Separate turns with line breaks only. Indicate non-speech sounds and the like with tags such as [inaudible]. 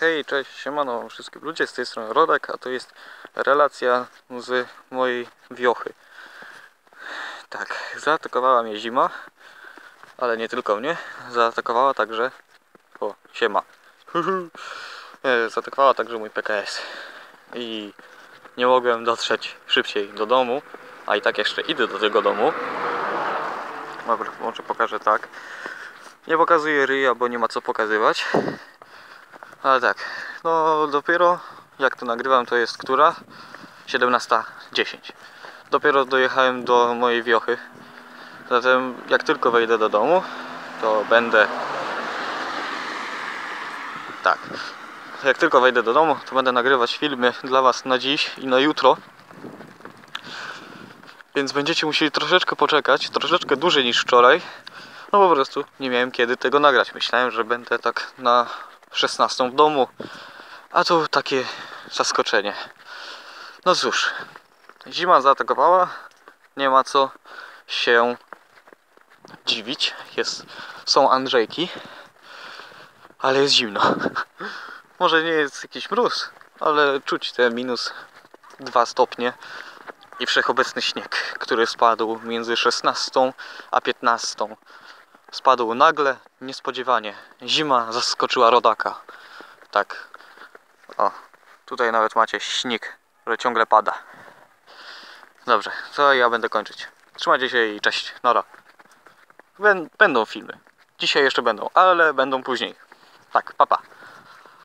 Hej, cześć, siemano wszystkim ludzie, z tej strony Rodek, a to jest relacja z mojej wiochy. Tak, zaatakowała mnie zima, ale nie tylko mnie, zaatakowała także... O, siema. [laughs] E, Zaatakowała także mój PKS. I nie mogłem dotrzeć szybciej do domu, a i tak jeszcze idę do tego domu. Dobra, może pokażę tak. Nie pokazuję ryja, bo nie ma co pokazywać. Ale tak, no dopiero jak to nagrywam, to jest która? 17.10. Dopiero dojechałem do mojej wiochy. Zatem jak tylko wejdę do domu, to będę. Tak. Jak tylko wejdę do domu, to będę nagrywać filmy dla Was na dziś i na jutro. Więc będziecie musieli troszeczkę poczekać, troszeczkę dłużej niż wczoraj. No po prostu nie miałem kiedy tego nagrać. Myślałem, że będę tak na 16 w domu. A tu takie zaskoczenie. No cóż, zima zaatakowała. Nie ma co się dziwić. Jest, są Andrzejki, ale jest zimno. [laughs] Może nie jest jakiś mróz, ale czuć te minus 2 stopnie i wszechobecny śnieg, który spadł między 16 a 15. Spadł nagle, niespodziewanie. Zima zaskoczyła rodaka. Tak. O, tutaj nawet macie śnieg, który ciągle pada. Dobrze, to ja będę kończyć. Trzymajcie się i cześć. Nora. Bę- Będą filmy. Dzisiaj jeszcze będą, ale będą później. Tak, papa. Pa.